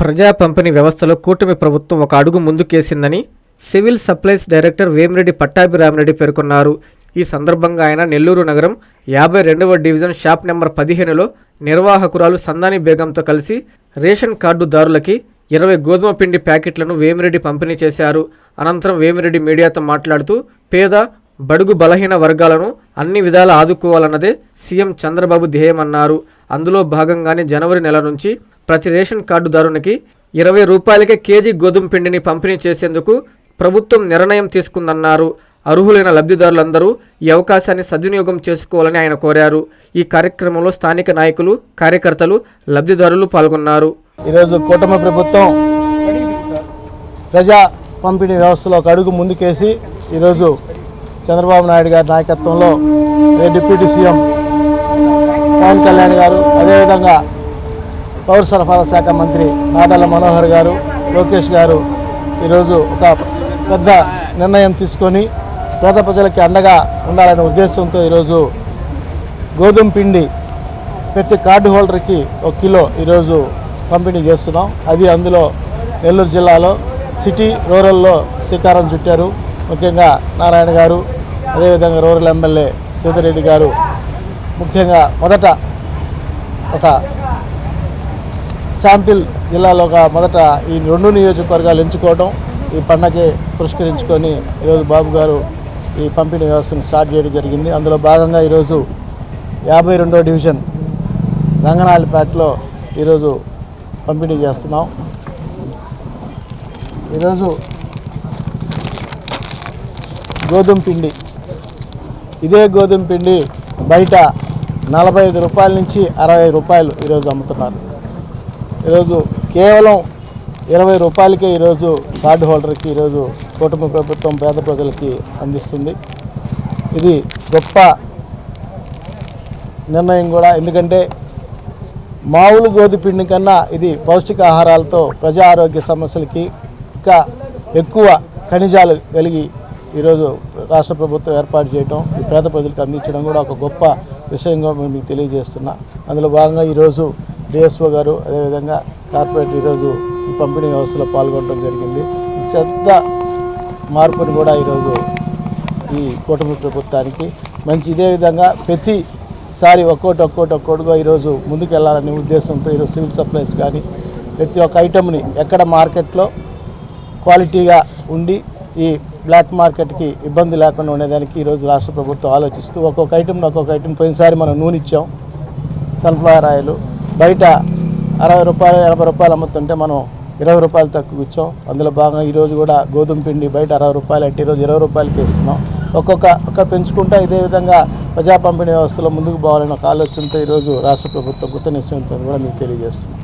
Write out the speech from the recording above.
ప్రజా పంపిణీ వ్యవస్థలో కూటమి ప్రభుత్వం ఒక అడుగు ముందుకేసిందని civil supplies director Vemireddy Pattabhiramireddy పేర్కొన్నారు. ఈ సందర్భంగా ఆయన నెల్లూరు నగరం యాభై రెండవ డివిజన్ షాప్ నెంబర్ పదిహేనులో నిర్వాహకురాలు సందాని బేగంతో కలిసి రేషన్ కార్డుదారులకి ఇరవై గోధుమ పిండి ప్యాకెట్లను వేమిరెడ్డి పంపిణీ చేశారు. అనంతరం వేమిరెడ్డి మీడియాతో మాట్లాడుతూ పేద బడుగు బలహీన వర్గాలను అన్ని విధాలా ఆదుకోవాలన్నదే సీఎం చంద్రబాబు ధ్యేయమన్నారు. అందులో భాగంగానే జనవరి నెల నుంచి ప్రతి రేషన్ కార్డుదారునికి ఇరవై రూపాయలకే కేజీ గోధుమ పిండిని పంపిణీ చేసేందుకు ప్రభుత్వం నిర్ణయం తీసుకుందన్నారు. అర్హులైన లబ్ధిదారులందరూ ఈ అవకాశాన్ని సద్వినియోగం చేసుకోవాలని ఆయన కోరారు. ఈ కార్యక్రమంలో స్థానిక నాయకులు కార్యకర్తలు లబ్ధిదారులు పాల్గొన్నారు. ఈరోజు కూటమి ప్రభుత్వం ప్రజా పంపిణీ వ్యవస్థలో ఒక అడుగు ముందుకేసి ఈరోజు చంద్రబాబు నాయుడు గారి నాయకత్వంలో డిప్యూటీ సీఎం పవన్ కళ్యాణ్ గారు అదేవిధంగా పౌర సరఫరా శాఖ మంత్రి నాదల మనోహర్ గారు లోకేష్ గారు ఈరోజు ఒక పెద్ద నిర్ణయం తీసుకొని పేద ప్రజలకి అండగా ఉండాలనే ఉద్దేశంతో ఈరోజు గోధుమ పిండి ప్రతి కార్డు హోల్డర్కి ఒక కిలో ఈరోజు పంపిణీ చేస్తున్నాం. అది అందులో నెల్లూరు జిల్లాలో సిటీ రూరల్లో శ్రీకారం చుట్టారు. ముఖ్యంగా నారాయణ గారు అదేవిధంగా రూరల్ ఎమ్మెల్యే సీతారెడ్డి గారు. ముఖ్యంగా మొదట ఒక శాంపిల్ జిల్లాలో ఒక మొదట ఈ రెండు నియోజకవర్గాలు ఎంచుకోవడం ఈ పండగకి పురస్కరించుకొని ఈరోజు బాబు గారు ఈ పంపిణీ వ్యవస్థను స్టార్ట్ చేయడం జరిగింది. అందులో భాగంగా ఈరోజు యాభై రెండో డివిజన్ రంగనాయలపేటలో ఈరోజు పంపిణీ చేస్తున్నాం. ఈరోజు గోధుమ పిండి ఇదే గోధుమ పిండి బయట నలభై ఐదు రూపాయల నుంచి అరవై రూపాయలు ఈరోజు అమ్ముతున్నారు. ఈరోజు కేవలం ఇరవై రూపాయలకే ఈరోజు కార్డు హోల్డర్కి ఈరోజు కుటుంబ ప్రభుత్వం పేద ప్రజలకి అందిస్తుంది. ఇది గొప్ప నిర్ణయం కూడా. ఎందుకంటే మామూలు గోధుమ పిండి కన్నా ఇది పౌష్టికాహారాలతో ప్రజా ఆరోగ్య సమస్యలకి ఇంకా ఎక్కువ ఖనిజాలు కలిగి ఈరోజు రాష్ట్ర ప్రభుత్వం ఏర్పాటు చేయడం ఈ పేద ప్రజలకు అందించడం కూడా ఒక గొప్ప విషయంగా మేము మీకు తెలియజేస్తున్నా. అందులో భాగంగా ఈరోజు డిఎస్ఓ గారు అదేవిధంగా కార్పొరేట్ ఈరోజు ఈ పంపిణీ వ్యవస్థలో పాల్గొనడం జరిగింది. చెత్త మార్పుని కూడా ఈరోజు ఈ కూటమి ప్రభుత్వానికి మంచి ఇదే విధంగా ప్రతిసారి ఒక్కోటి ఒక్కోటి ఒక్కోటిగా ఈరోజు ముందుకెళ్ళాలనే ఉద్దేశంతో ఈరోజు సివిల్ సప్లైస్ కానీ ప్రతి ఒక్క ఐటమ్ని ఎక్కడ మార్కెట్లో క్వాలిటీగా ఉండి ఈ బ్లాక్ మార్కెట్కి ఇబ్బంది లేకుండా ఉండేదానికి ఈరోజు రాష్ట్ర ప్రభుత్వం ఆలోచిస్తూ ఒక్కొక్క ఐటెంని ఒక్కొక్క ఐటెం పోయినసారి మనం నూనె ఇచ్చాం. సన్ఫ్లవర్ ఆయిల్ బయట అరవై రూపాయలు ఎనభై రూపాయలు అమ్ముతుంటే మనం ఇరవై రూపాయలు తక్కువ ఇచ్చాం. అందులో భాగంగా ఈరోజు కూడా గోధుమ పిండి బయట అరవై రూపాయలు అంటే ఈరోజు ఇరవై రూపాయలకి ఇస్తున్నాం. ఒక్కొక్క ఒక్క పెంచుకుంటా ఇదే విధంగా ప్రజా పంపిణీ వ్యవస్థలో ముందుకు పోవాలనే ఒక ఆలోచనతో ఈరోజు రాష్ట్ర ప్రభుత్వం కృత నిశ్చయంతో కూడా మీకు తెలియజేస్తున్నాం.